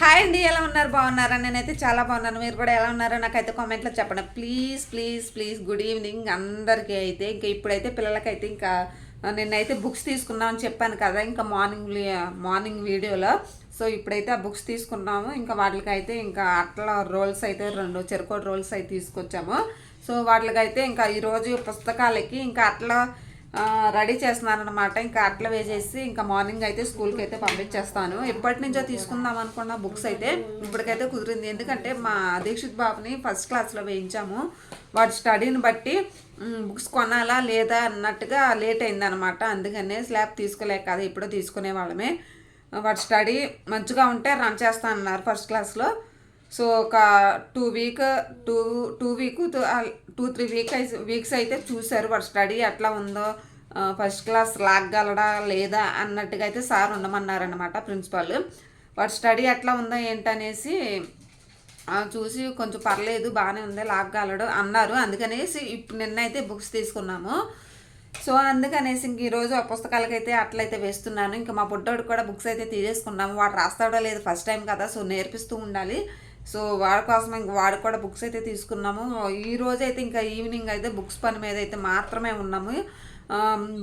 Hi అండి ఎలా ఉన్నారు? బాగున్నారా? నేనైతే చాలా బాగున్నాను. మీరు కూడా ఎలా ఉన్నారో నాకైతే కామెంట్లో చెప్పండి. Please please please good evening అందరికీ అయితే. ఇంకా ఇప్పుడైతే పిల్లలకైతే ఇంకా నిన్నైతే బుక్స్ తీసుకున్నామని చెప్పాను కదా ఇంకా మార్నింగ్ మార్నింగ్ వీడియోలో. సో ఇప్పుడైతే ఆ బుక్స్ తీసుకున్నాము. ఇంకా వాటికైతే ఇంకా అట్లా రోల్స్ అయితే రెండు చెరుకోటి రోల్స్ అయితే తీసుకొచ్చాము. సో వాటికైతే ఇంకా ఈరోజు పుస్తకాలకి ఇంకా అట్లా రెడీ చేస్తున్నాను అనమాట ఇంకా అట్లా వేసేసి ఇంకా మార్నింగ్ అయితే స్కూల్కి అయితే పంపించేస్తాను. ఎప్పటి నుంచో తీసుకుందాం అనుకున్న బుక్స్ అయితే ఇప్పటికైతే కుదిరింది. ఎందుకంటే మా దీక్షిత్ బాబుని ఫస్ట్ క్లాస్లో వేయించాము. వాడి స్టడీని బట్టి బుక్స్ కొనాలా లేదా అన్నట్టుగా లేట్ అయిందనమాట అందుకనే స్లాబ్ తీసుకోలేక కదా ఇప్పుడో తీసుకునే వాళ్ళమే. వాడి స్టడీ మంచిగా ఉంటే రన్ చేస్తా అన్నారు ఫస్ట్ క్లాస్లో. సో ఒక two week two two week two three week weeks అయితే చూశారు వాడు స్టడీ ఎట్లా ఉందో. ఫస్ట్ క్లాస్ లాగలడా లేదా అన్నట్టుగా అయితే సార్ ఉండమన్నారనమాట ప్రిన్సిపాల్. వాడు స్టడీ ఎట్లా ఉందా ఏంటనేసి చూసి కొంచెం పర్లేదు బాగానే ఉంది లాగలడు అన్నారు. అందుకనేసి ఇప్పుడు నిన్నైతే బుక్స్ తీసుకున్నాము. సో అందుకనేసి ఇంక ఈరోజు ఆ పుస్తకాలకైతే అట్లయితే వేస్తున్నాను. ఇంకా మా బుడ్డోడు కూడా బుక్స్ అయితే తీసేసుకున్నాము వాడు రాస్తాడో లేదు ఫస్ట్ టైం కదా సో నేర్పిస్తూ ఉండాలి. సో వాడి కోసం ఇంక వాడు కూడా బుక్స్ అయితే తీసుకున్నాము. ఈ రోజు అయితే ఇంకా ఈవినింగ్ అయితే బుక్స్ పని మీద అయితే మాత్రమే ఉన్నాము.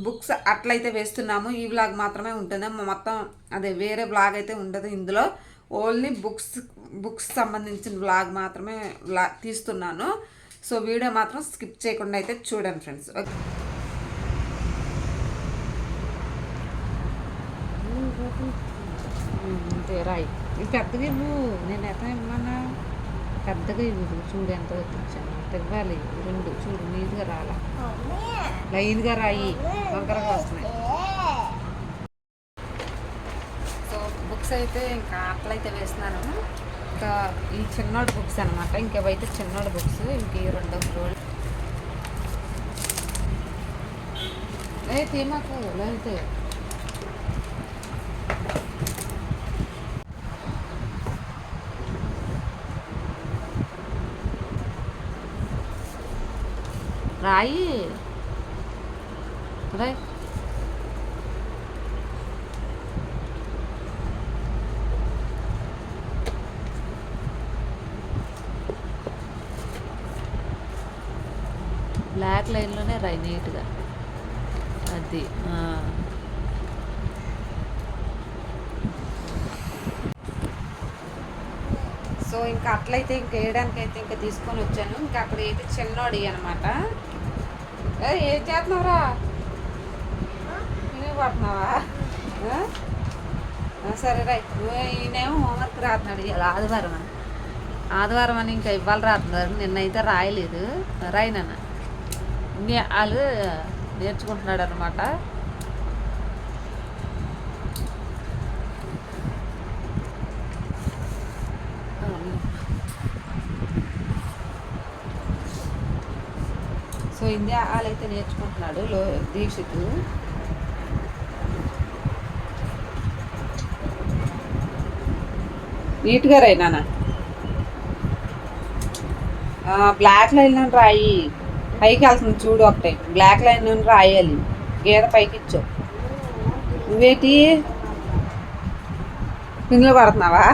బుక్స్ అట్లయితే వేస్తున్నాము. ఈ బ్లాగ్ మాత్రమే ఉంటుంది. మొత్తం అదే వేరే బ్లాగ్ అయితే ఉండదు ఇందులో. ఓన్లీ బుక్స్ బుక్స్ సంబంధించిన బ్లాగ్ మాత్రమే తీస్తున్నాను. సో వీడియో మాత్రం స్కిప్ చేయకుండా అయితే చూడండి ఫ్రెండ్స్ ఓకే అంతే రాయి. ఇది పెద్దగా ఇవ్వు. నేను ఎంత ఇవ్వమన్నా? పెద్దగా ఇవ్వు. చూడు ఎంత తెచ్చాను అంత ఇవ్వాలి రెండు. చూడు నీట్గా రాలా. లైన్గా రాయి. తొందరగా వస్తున్నాయి సో బుక్స్ అయితే ఇంకా అట్లయితే వేస్తున్నాను. ఇంకా ఈ చిన్నోడు బుక్స్ అనమాట ఇంకేవైతే చిన్నోడు బుక్స్. ఇంక ఈ రెండో రోజులు. ఏ తీమాకు లేకపోతే రాయి రాయి బ్లాక్ లైన్లోనే రాయి నీట్గా అది సో ఇంకా అట్లయితే ఇంకా వేయడానికి అయితే ఇంకా తీసుకొని వచ్చాను. ఇంకా అక్కడ అయితే చిన్నోడి అనమాట ఏం చేస్తున్నావురా? నువ్వు పడుతున్నావా? సరే రైట్. ఈయనేమో హోంవర్క్ రాస్తున్నాడు. ఇలా ఆదివారం అని. ఆదివారం అని ఇంకా ఇవ్వాలి రాస్తున్నారు. నిన్నైతే రాయలేదు. రాయినన్న. వాళ్ళు నేర్చుకుంటున్నాడు అనమాట పోయింది. ఇండియా వాళ్ళైతే నేర్చుకుంటున్నాడు లో దీక్షిత్ నీట్గా రైనా బ్లాక్ లైన్ రాయి. పైకి వెళ్తుంది చూడు ఒకటే. బ్లాక్ లైన్ రాయాలి. గీత పైకి ఇచ్చు నువ్వేటి? పింగులు పడుతున్నావా?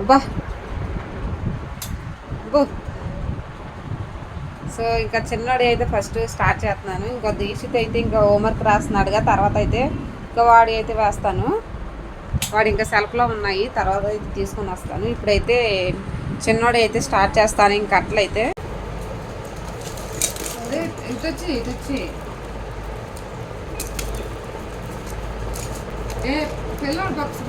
అబ్బా. సో ఇంకా చిన్నవాడి అయితే ఫస్ట్ స్టార్ట్ చేస్తున్నాను. ఇంకా దీక్షిత్ అయితే ఇంకా హోంవర్క్ రాస్తున్నాడుగా. తర్వాత అయితే ఇంకా వాడి అయితే వేస్తాను. వాడు ఇంకా సెల్ఫ్లో ఉన్నాయి. తర్వాత అయితే తీసుకొని వస్తాను. ఇప్పుడైతే చిన్నోడు అయితే స్టార్ట్ చేస్తాను. ఇంక అట్లయితే. ఇటు వచ్చి ఇటు వచ్చి. ఏ పిల్లోడు బాక్స్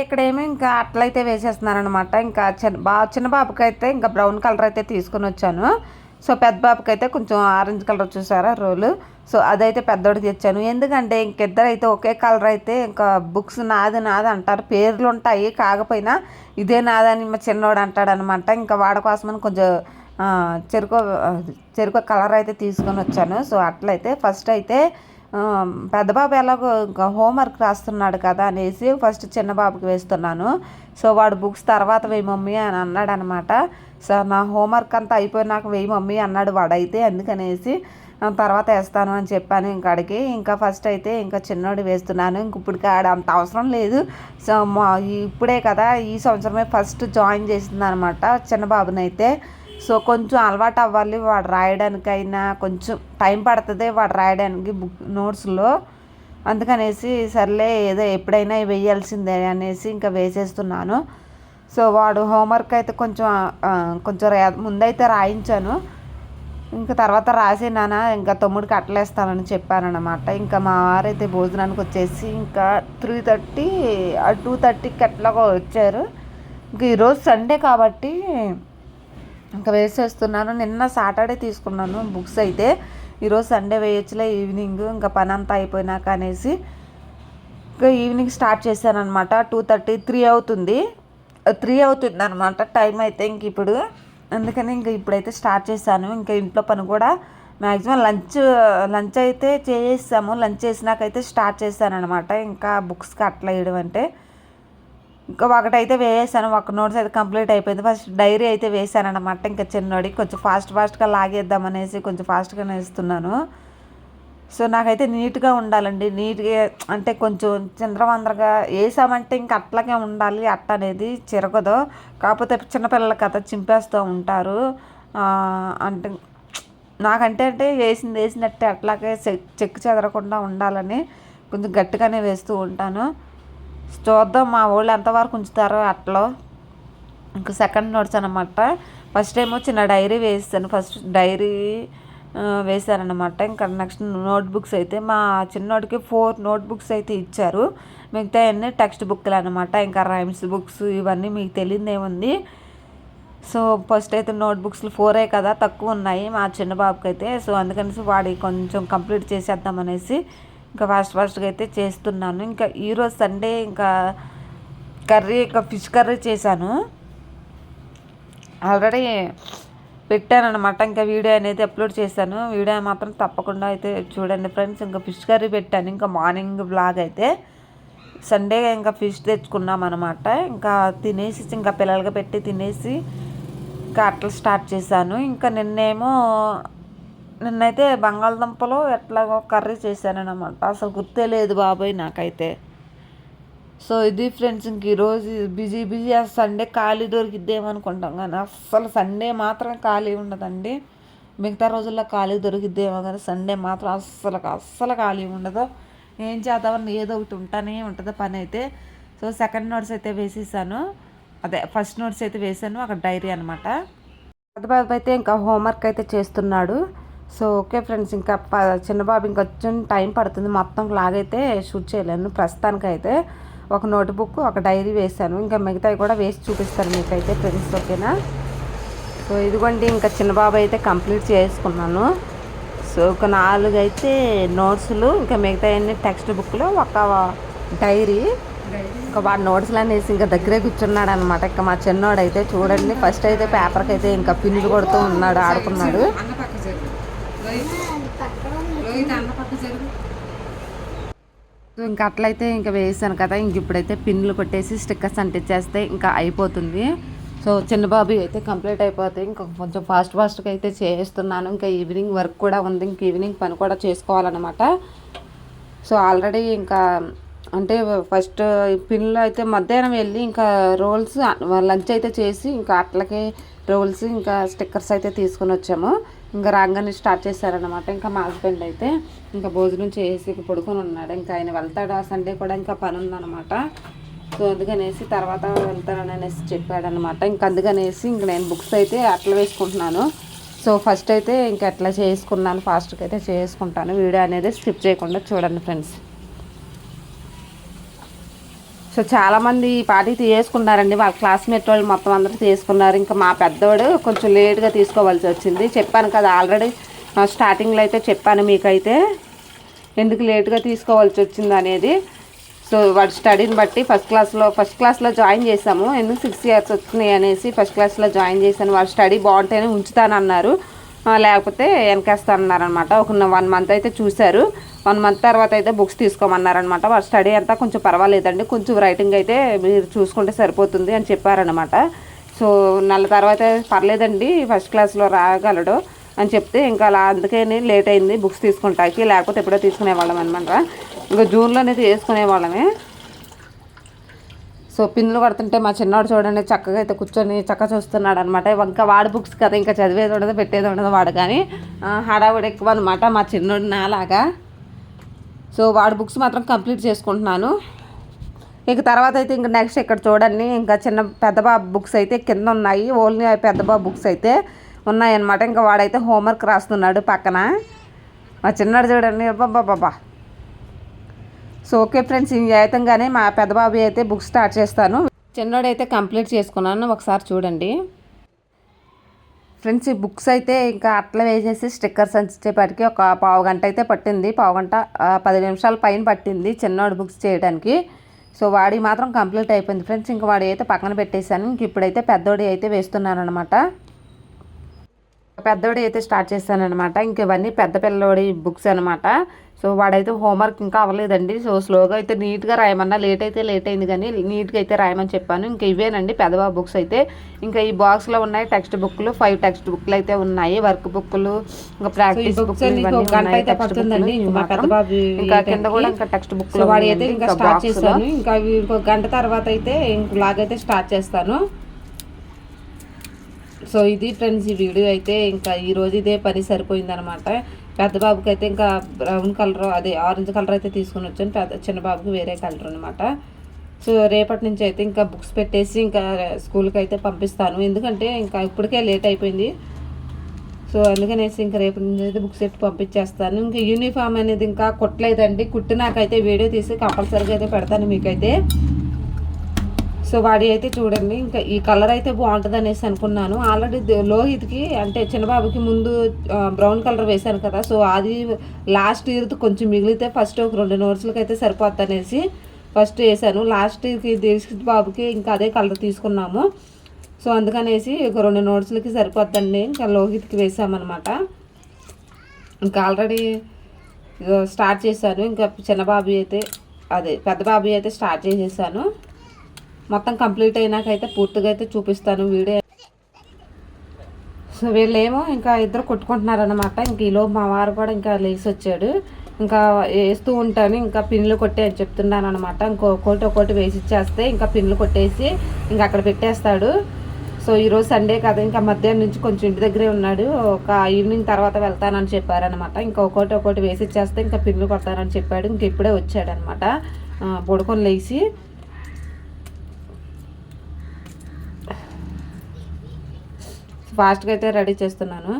ఇక్కడ ఇక్కడేమో ఇంకా అట్లయితే వేసేస్తున్నారనమాట ఇంకా చిన్న బా చిన్న బాబుకి అయితే ఇంకా బ్రౌన్ కలర్ అయితే తీసుకుని వచ్చాను. సో పెద్ద బాబుకి అయితే కొంచెం ఆరెంజ్ కలర్ చూసారా రోలు. సో అదైతే పెద్దోడికి తెచ్చాను. ఎందుకంటే ఇంకిద్దరు అయితే ఒకే కలర్ అయితే ఇంకా బుక్స్ నాది నాది అంటారు. పేర్లు ఉంటాయి కాకపోయినా ఇదే నాదని మా చిన్నోడు అంటాడనమాట ఇంకా వాడి కోసమని కొంచెం చెరుకు చెరుకు కలర్ అయితే తీసుకొని వచ్చాను. సో అట్లయితే ఫస్ట్ అయితే పెద్దబాబు పెద్ద బాబు ఎలాగో ఇంకా హోంవర్క్ రాస్తున్నాడు కదా అనేసి ఫస్ట్ చిన్న బాబుకి వేస్తున్నాను. సో వాడు బుక్స్ తర్వాత వేయి మమ్మీ అని అన్నాడు అనమాట సో నా హోంవర్క్ అంతా అయిపోయినాక వేయి మమ్మీ అన్నాడు వాడైతే అందుకనేసి తర్వాత వేస్తాను అని చెప్పాను ఇంకాడికి ఇంకా ఫస్ట్ అయితే ఇంకా చిన్నోడు వేస్తున్నాను. ఇంక ఇప్పుడు ఆడ అంత అవసరం లేదు. సో మా ఇప్పుడే కదా ఈ సంవత్సరమే ఫస్ట్ జాయిన్ చేసింది అనమాట చిన్న బాబునైతే. సో కొంచెం అలవాటు అవ్వాలి వాడు రాయడానికైనా. కొంచెం టైం పడుతుంది వాడు రాయడానికి బుక్ నోట్స్లో. అందుకనేసి సర్లే ఏదో ఎప్పుడైనా వేయాల్సిందే అనేసి ఇంకా వేసేస్తున్నాను. సో వాడు హోంవర్క్ అయితే కొంచెం కొంచెం రా- ముందైతే రాయించాను. ఇంకా తర్వాత రాసి ఇంకా తమ్ముడికి అట్లేస్తానని చెప్పానమాట ఇంకా మా వారైతే భోజనానికి వచ్చేసి ఇంకా త్రీ థర్టీ టూ థర్టీకి అట్లాగా వచ్చారు. ఇంకా ఈరోజు సండే కాబట్టి ఇంకా వేసేస్తున్నాను. నిన్న సాటర్డే తీసుకున్నాను బుక్స్ అయితే. ఈరోజు సండే వేయచ్చులే ఈవినింగ్ ఇంకా పని అంతా అయిపోయినాక అనేసి ఇంకా ఈవినింగ్ స్టార్ట్ చేశాను అనమాట టూ థర్టీ త్రీ అవుతుంది. త్రీ అవుతుంది అనమాట టైం అయితే ఇంక ఇప్పుడు. అందుకని ఇంక ఇప్పుడైతే స్టార్ట్ చేశాను. ఇంకా ఇంట్లో పని కూడా మ్యాక్సిమం లంచ్ లంచ్ అయితే చేసాము లంచ్ చేసినాకైతే స్టార్ట్ చేశాను అనమాట ఇంకా బుక్స్కి అట్లా వేయడం అంటే. ఒకటైతే వేసాను ఒక నోట్స్ అయితే కంప్లీట్ అయిపోయింది. ఫస్ట్ డైరీ అయితే వేసాను అనమాట ఇంకా చిన్నోడికి కొంచెం ఫాస్ట్ ఫాస్ట్గా లాగేద్దాం అనేసి కొంచెం ఫాస్ట్గా వేస్తున్నాను సో నాకైతే నీట్గా ఉండాలండి. నీట్గా అంటే కొంచెం చింద్రవందరగా వేసామంటే ఇంక అట్లాగే ఉండాలి. అట్ట అనేది చిరగదు. కాకపోతే చిన్నపిల్లల కథ చింపేస్తూ ఉంటారు. అంటే నాకంటే అంటే వేసింది వేసినట్టే అట్లాగే చెక్ చెక్ చెదరకుండా ఉండాలని కొంచెం గట్టిగానే వేస్తూ ఉంటాను. చూద్దాం మా వాళ్ళు ఎంతవరకు ఉంచుతారో అట్లో. ఇంకా సెకండ్ నోట్స్ అనమాట. ఫస్ట్ ఏమో చిన్న డైరీ వేసాను ఫస్ట్ డైరీ వేశారనమాట ఇంకా నెక్స్ట్ నోట్ బుక్స్ అయితే మా చిన్నోడికి ఫోర్ నోట్ బుక్స్ అయితే ఇచ్చారు. మిగతా అన్నీ టెక్స్ట్ బుక్లు అనమాట ఇంకా రైమ్స్ బుక్స్ ఇవన్నీ మీకు తెలియదేముంది సో ఫస్ట్ అయితే నోట్ బుక్స్లు ఫోరే కదా తక్కువ ఉన్నాయి మా చిన్న బాబుకి అయితే సో అందుకనేసి వాడి కొంచెం కంప్లీట్ చేసేద్దామనేసి ఇంకా ఫాస్ట్ ఫాస్ట్గా అయితే చేస్తున్నాను. ఇంకా ఈరోజు సండే ఇంకా కర్రీ ఇంకా ఫిష్ కర్రీ చేశాను. ఆల్రెడీ పెట్టాను అనమాట ఇంకా వీడియో అనేది అప్లోడ్ చేశాను. వీడియో మాత్రం తప్పకుండా అయితే చూడండి ఫ్రెండ్స్. ఇంకా ఫిష్ కర్రీ పెట్టాను. ఇంకా మార్నింగ్ బ్లాగ్ అయితే సండే ఇంకా ఫిష్ తెచ్చుకున్నాం అనమాట ఇంకా తినేసి ఇంకా పిల్లలకి పెట్టి తినేసి ఇంకా అట్లా స్టార్ట్ చేశాను. ఇంకా నిన్నేమో నిన్నైతే బంగాళదుంపలు ఎట్లాగో కర్రీ చేశాను అనమాట అసలు గుర్తే లేదు బాబాయ్ నాకైతే. సో ఇది ఫ్రెండ్స్ ఇంక ఈరోజు బిజీ బిజీ. ఆ సండే ఖాళీ దొరికిద్దేమనుకుంటాం కానీ అస్సలు సండే మాత్రం ఖాళీ ఉండదండి. మిగతా రోజుల్లో ఖాళీ దొరికిద్దేమో కానీ సండే మాత్రం అస్సలు అస్సలు ఖాళీ ఉండదు. ఏం చేద్దామని ఏదో ఒకటి ఉంటానే ఉంటుంది పని అయితే. సో సెకండ్ నోట్స్ అయితే వేసేసాను. అదే ఫస్ట్ నోట్స్ అయితే వేసాను. అక్కడ డైరీ అనమాట పెద్ద బాబు అయితే ఇంకా హోంవర్క్ అయితే చేస్తున్నాడు. సో ఓకే ఫ్రెండ్స్ ఇంకా చిన్నబాబు చిన్న బాబు ఇంకా కొంచెం టైం పడుతుంది. మొత్తం లాగైతే షూట్ చేయలేను. ప్రస్తుతానికైతే ఒక నోట్బుక్ ఒక డైరీ వేశాను. ఇంకా మిగతావి కూడా వేసి చూపిస్తాను మీకైతే ఫ్రెండ్స్ ఓకేనా? సో ఇదిగోండి ఇంకా చిన్న బాబు అయితే కంప్లీట్ చేసుకున్నాను. సో ఒక నాలుగు అయితే నోట్స్లు ఇంకా మిగతా అన్ని టెక్స్ట్ బుక్లు ఒక డైరీ ఇంకా వాడు నోట్స్లు అనేసి ఇంకా దగ్గరే కూర్చున్నాడు అనమాట ఇంకా మా చిన్నోడైతే చూడండి ఫస్ట్ అయితే పేపర్కి అయితే ఇంకా పిన్నులు కొడుతూ ఉన్నాడు ఆడుకున్నాడు. ఇంకా అట్లయితే ఇంకా వేసాను కదా ఇంక ఇప్పుడైతే పిన్లు కొట్టేసి స్టిక్కర్స్ అంటించేస్తే ఇంకా అయిపోతుంది. సో చిన్న బాబు అయితే కంప్లీట్ అయిపోతే ఇంకా కొంచెం ఫాస్ట్ ఫాస్ట్గా అయితే చేస్తున్నాను. ఇంకా ఈవినింగ్ వర్క్ కూడా ఉంది ఇంక ఈవినింగ్ పని కూడా చేసుకోవాలన్నమాట. సో ఆల్రెడీ ఇంకా అంటే ఫస్ట్ పిన్లు అయితే మధ్యాహ్నం వెళ్ళి ఇంకా రోల్స్ లంచ్ అయితే చేసి ఇంకా అట్లకే రోల్స్ ఇంకా స్టిక్కర్స్ అయితే తీసుకొని వచ్చాము. ఇంకా రాగానే స్టార్ట్ చేశారనమాట ఇంకా మా హస్బెండ్ అయితే ఇంకా భోజనం చేసి పడుకొని ఉన్నాడు. ఇంకా ఆయన వెళ్తాడు ఆ సండే కూడా ఇంకా పని ఉందన్నమాట. సో అందుకనేసి తర్వాత వెళ్తానని అనేసి చెప్పాడనమాట ఇంకా అందుకనేసి ఇంక నేను బుక్స్ అయితే అట్లా వేసుకుంటున్నాను. సో ఫస్ట్ అయితే ఇంకా ఎట్లా చేసుకున్నాను ఫాస్ట్గా అయితే చేసుకుంటాను. వీడియో అనేది స్కిప్ చేయకుండా చూడండి ఫ్రెండ్స్. సో చాలామంది ఈ పార్టీ తీసుకున్నారండి వాళ్ళ క్లాస్మేట్ వాళ్ళు మొత్తం అందరూ తీసుకున్నారు ఇంకా మా పెద్దవాడు కొంచెం లేట్గా తీసుకోవాల్సి వచ్చింది. చెప్పాను కదా ఆల్రెడీ స్టార్టింగ్లో అయితే చెప్పాను మీకైతే. ఎందుకు లేట్గా తీసుకోవాల్సి వచ్చింది అనేది. సో వాడి స్టడీని బట్టి ఫస్ట్ క్లాస్లో ఫస్ట్ క్లాస్లో జాయిన్ చేసాము ఎందుకు సిక్స్ ఇయర్స్ వచ్చినాయి అనేసి ఫస్ట్ క్లాస్లో జాయిన్ చేశాను. వాడు స్టడీ బాగుంటేనే ఉంచుతానన్నారు. ఆ, లేకపోతే వెనకేస్తానన్నారనమాట ఒక వన్ మంత్ అయితే చూశారు. వన్ మంత్ తర్వాత అయితే బుక్స్ తీసుకోమన్నారనమాట వాళ్ళ స్టడీ అంతా కొంచెం పర్వాలేదండి. కొంచెం రైటింగ్ అయితే మీరు చూసుకుంటే సరిపోతుంది అని చెప్పారనమాట సో నెల తర్వాత పర్లేదండి ఫస్ట్ క్లాస్లో రాగలడు అని చెప్తే ఇంకా అలా అందుకని లేట్ అయింది బుక్స్ తీసుకుంటాకి లేకపోతే ఎప్పుడో తీసుకునేవాళ్ళం అనమాట ఇంకా జూన్లోనే తీసుకునేవాళ్ళమే సో పిన్నులు కొడుతుంటే మా చిన్నవాడు చూడండి చక్కగా అయితే కూర్చొని చక్కగా చూస్తున్నాడు అనమాట ఇంకా వాడి బుక్స్ కదా ఇంకా చదివేది ఉండదు పెట్టేది ఉండదు వాడు కానీ హడావుడు ఎక్కువ అనమాట మా చిన్నోడు నాలాగా. సో వాడి బుక్స్ మాత్రం కంప్లీట్ చేసుకుంటున్నాను. ఇక తర్వాత అయితే ఇంకా నెక్స్ట్ ఇక్కడ చూడండి. ఇంకా చిన్న పెద్ద బాబు బుక్స్ అయితే కింద ఉన్నాయి. ఓన్లీ పెద్ద బాబు బుక్స్ అయితే ఉన్నాయన్నమాట. ఇంకా వాడైతే హోంవర్క్ రాస్తున్నాడు పక్కన. మా చిన్నాడు చూడండి. బాబా సో ఓకే ఫ్రెండ్స్ ఈ అయితంగానే మా పెద్ద బాబు అయితే బుక్ స్టార్ట్ చేస్తాను. చిన్నోడైతే కంప్లీట్ చేసుకున్నాను. ఒకసారి చూడండి. ఫ్రెండ్స్ ఈ బుక్స్ అయితే ఇంకా అట్లా వేసేసి స్టిక్కర్స్ అంచేపాటికి ఒక పావు గంట అయితే పట్టింది. పావు గంట పది నిమిషాల పైన పట్టింది చిన్నోడు బుక్స్ చేయడానికి. సో వాడి మాత్రం కంప్లీట్ అయిపోయింది. ఫ్రెండ్స్ ఇంకా వాడి అయితే పక్కన పెట్టేశాను. ఇంక ఇప్పుడైతే పెద్దోడి అయితే వేస్తున్నాను అనమాట పెద్దోడి అయితే స్టార్ట్ చేశాను అనమాట ఇంక ఇవన్నీ పెద్ద పిల్లోడి బుక్స్ అనమాట సో వాడైతే హోంవర్క్ ఇంకా అవ్వలేదండి. సో స్లోగా అయితే నీట్గా రాయమన్నా లేట్ అయితే లేట్ అయింది కానీ నీట్గా అయితే రాయమని చెప్పాను. ఇంకా ఇవేనండి పెద్దబాబు బుక్స్ అయితే. ఇంకా ఈ బాక్స్లో ఉన్నాయి టెక్స్ట్ బుక్లు. ఫైవ్ టెక్స్ట్ బుక్లు అయితే ఉన్నాయి. వర్క్ బుక్లు ఇంకా ప్రాక్టీస్ బుక్లు బుక్లు మాత్రం. ఇంకా కింద కూడా ఇంకా టెక్స్ట్ బుక్ సో వాడి అయితే ఇంకా స్టార్ట్ చేస్తాను ఇంకా గంట తర్వాత అయితే ఇంక లాగైతే స్టార్ట్ చేస్తాను. సో ఇది ఫ్రెండ్స్ ఈ వీడియో అయితే ఇంకా ఈ రోజు ఇదే పని సరిపోయిందనమాట పెద్ద బాబుకి అయితే ఇంకా బ్రౌన్ కలర్ అదే ఆరెంజ్ కలర్ అయితే తీసుకుని వచ్చాను. పెద్ద చిన్న బాబుకి వేరే కలర్ అనమాట సో రేపటి నుంచి అయితే ఇంకా బుక్స్ పెట్టేసి ఇంకా స్కూల్కి అయితే పంపిస్తాను. ఎందుకంటే ఇంకా ఇప్పటికే లేట్ అయిపోయింది. సో అందుకనేసి ఇంకా రేపు నుంచి అయితే బుక్స్ పెట్టి పంపించేస్తాను. ఇంకా యూనిఫామ్ అనేది ఇంకా కుట్టలేదండి. కుట్టినాకైతే వీడియో తీసి కంపల్సరీగా అయితే పెడతాను మీకైతే. సో వాడి అయితే చూడండి ఇంకా ఈ కలర్ అయితే బాగుంటుంది అనేసి అనుకున్నాను. ఆల్రెడీ లోహిత్కి అంటే చిన్నబాబుకి ముందు బ్రౌన్ కలర్ వేశాను కదా సో అది లాస్ట్ ఇయర్ది కొంచెం మిగిలితే ఫస్ట్ ఒక రెండు నోట్స్లకి అయితే సరిపోద్ది అనేసి ఫస్ట్ వేసాను లాస్ట్ ఇయర్కి దేశిత్ బాబుకి ఇంకా అదే కలర్ తీసుకున్నాము. సో అందుకనేసి ఒక రెండు నోట్స్లకి సరిపోద్దండి ఇంకా లోహిత్కి వేసామన్నమాట ఇంకా ఆల్రెడీ స్టార్ట్ చేశాను ఇంకా చిన్న బాబు అయితే అదే పెద్ద బాబు అయితే స్టార్ట్ చేసేసాను. మొత్తం కంప్లీట్ అయినాకైతే పూర్తిగా అయితే చూపిస్తాను వీడియో. సో వీళ్ళేమో ఇంకా ఇద్దరు కొట్టుకుంటున్నారనమాట ఇంక ఈలో మా వారు కూడా ఇంకా లేచి వచ్చాడు. ఇంకా వేస్తూ ఉంటాను ఇంకా పిన్లు కొట్టే అని చెప్తున్నాను అనమాట ఇంకొకటి ఒకటి వేసి ఇచ్చేస్తే ఇంకా పిన్లు కొట్టేసి ఇంకా అక్కడ పెట్టేస్తాడు. సో ఈరోజు సండే కదా ఇంకా మధ్యాహ్నం నుంచి కొంచెం ఇంటి దగ్గరే ఉన్నాడు. ఒక ఈవినింగ్ తర్వాత వెళ్తానని చెప్పారనమాట ఇంకా ఒకటి ఒకటి వేసి ఇచ్చేస్తే ఇంకా పిన్లు కొడతానని చెప్పాడు. ఇంక ఇప్పుడే వచ్చాడనమాట పడుకొని లేచి ఫాస్ట్గా అయితే రెడీ చేస్తున్నాను.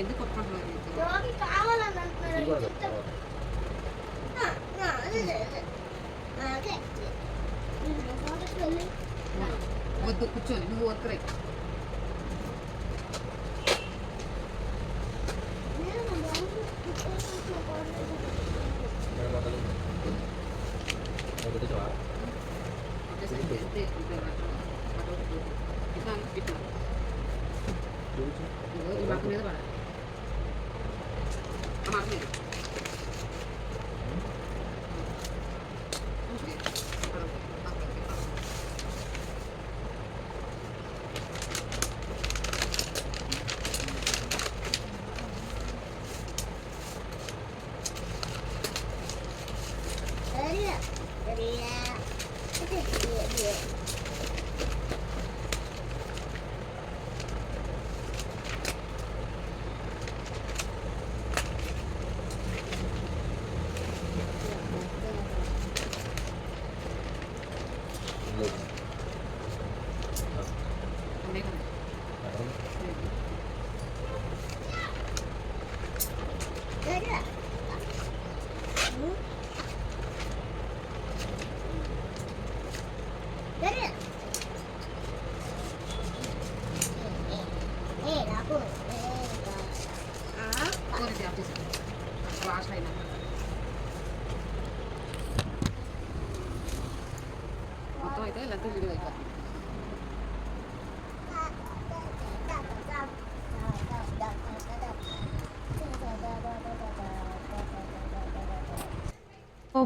ఎందుకు వద్దు కూర్చోని నువ్వు ఒక్కరే. Thank you. Dito siya ah. Kasi hindi hindi Isang ito. Dito. Iba ko na ba?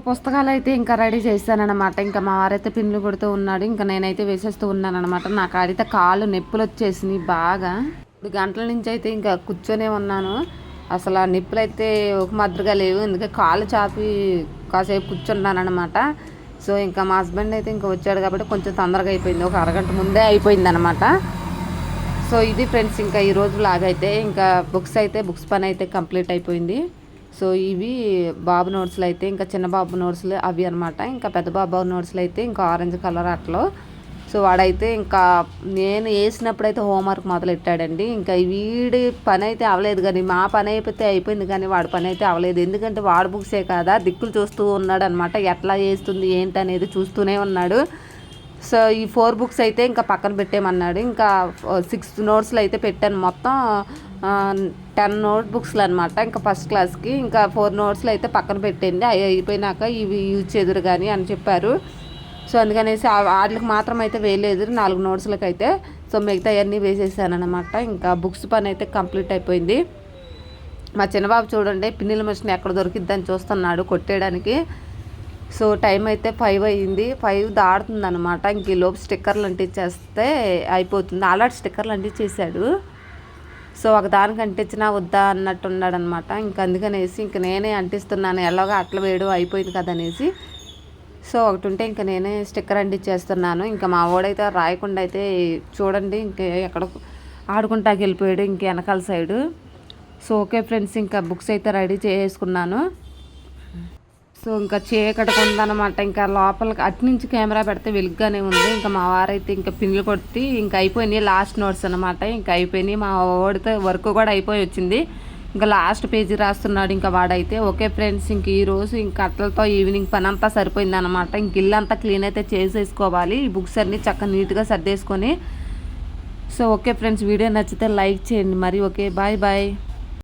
పుస్తకాలు అయితే ఇంకా రెడీ చేశానన్నమాట. ఇంకా మా వారైతే పిన్లు కొడుతూ ఉన్నాడు. ఇంకా నేనైతే వేసేస్తూ ఉన్నాను అనమాట నాకు అయితే కాళ్ళు నొప్పులు వచ్చేసినాయి బాగా. ఇప్పుడు గంటల నుంచి అయితే ఇంకా కూర్చొనే ఉన్నాను. అసలు ఆ నొప్పులు అయితే ఒక మాదిరిగా లేవు. ఎందుకంటే కాళ్ళు చాపి కాసేపు కూర్చున్నాను అనమాట సో ఇంకా మా హస్బెండ్ అయితే ఇంకా వచ్చాడు కాబట్టి కొంచెం తొందరగా అయిపోయింది. ఒక అరగంట ముందే అయిపోయింది అనమాట సో ఇది ఫ్రెండ్స్ ఇంకా ఈ రోజు లాగైతే ఇంకా బుక్స్ అయితే బుక్స్ పని అయితే కంప్లీట్ అయిపోయింది. సో ఇవి బాబు నోట్స్లు అయితే ఇంకా చిన్న బాబు నోట్స్లు అవి అనమాట ఇంకా పెద్ద బాబు నోట్స్లు అయితే ఇంకా ఆరెంజ్ కలర్ అట్లో. సో వాడైతే ఇంకా నేను వేసినప్పుడు అయితే హోంవర్క్ మొదలెట్టాడండి. ఇంకా వీడి పని అయితే అవ్వలేదు కానీ మా పని అయిపోతే అయిపోయింది కానీ వాడి పని అయితే అవ్వలేదు ఎందుకంటే వాడు బుక్సే కదా? దిక్కులు చూస్తూ ఉన్నాడు అనమాట ఎట్లా చేస్తుంది ఏంటి అనేది చూస్తూనే ఉన్నాడు. సో ఈ ఫోర్ బుక్స్ అయితే ఇంకా పక్కన పెట్టేమన్నాడు ఇంకా సిక్స్ నోట్స్లు అయితే పెట్టాను. మొత్తం టెన్ నోట్ బుక్స్లు అనమాట ఇంకా ఫస్ట్ క్లాస్కి. ఇంకా ఫోర్ నోట్స్లు అయితే పక్కన పెట్టింది అవి అయిపోయినాక ఇవి యూజ్ చేదురు కానీ అని చెప్పారు. సో అందుకనేసి వాటికి మాత్రం అయితే వేయలేదు. నాలుగు నోట్స్లకు అయితే సో మిగతా అన్నీ వేసేసాను అనమాట ఇంకా బుక్స్ పని అయితే కంప్లీట్ అయిపోయింది. మా చిన్నబాబు చూడండి పిన్నిల మిషన్ ఎక్కడ దొరికిద్దని చూస్తున్నాడు కొట్టేయడానికి. సో టైం అయితే ఫైవ్ అయ్యింది. ఫైవ్ దాడుతుంది అనమాట ఇంక ఈ లోపు స్టిక్కర్లు అంటించేస్తే అయిపోతుంది. ఆల్రెడీ స్టిక్కర్లు అంటించేసాడు సో ఒక దానికి అంటించినా వద్దా అన్నట్టు అనమాట ఇంక అందుకనేసి ఇంక నేనే అంటిస్తున్నాను. ఎలాగో అట్ల వేయడం అయిపోయింది కదా అనేసి సో ఒకటి ఉంటే ఇంకా నేనే స్టిక్కర్ అంటించేస్తున్నాను ఇంకా మా వాడైతే రాయకుండా అయితే చూడండి ఇంకా ఎక్కడ ఆడుకుంటాకి వెళ్ళిపోయాడు ఇంక వెనకాల సైడు. సో ఓకే ఫ్రెండ్స్ ఇంకా బుక్స్ అయితే రెడీ చేసుకున్నాను సో ఇంకా చీకటి అనమాట ఇంకా లోపలికి అటు నుంచి కెమెరా పెడితే వెలుగ్గానే ఉంది. ఇంకా మా వారైతే ఇంకా పిన్నులు కొట్టి ఇంకా అయిపోయినాయి లాస్ట్ నోట్స్ అనమాట ఇంకా అయిపోయినాయి. మా వాడితో వర్క్ కూడా అయిపోయి వచ్చింది. ఇంకా లాస్ట్ పేజీ రాస్తున్నాడు ఇంకా వాడైతే. ఓకే ఫ్రెండ్స్ ఇంక ఈరోజు ఇంక అట్లతో ఈవినింగ్ పని అంతా సరిపోయింది అనమాట ఇంక ఇల్లు అంతా క్లీన్ అయితే చేసేసుకోవాలి. ఈ బుక్స్ అన్నీ చక్కగా నీట్గా సర్దేసుకొని. సో ఓకే ఫ్రెండ్స్ వీడియో నచ్చితే లైక్ చేయండి. మరి ఓకే బాయ్ బాయ్.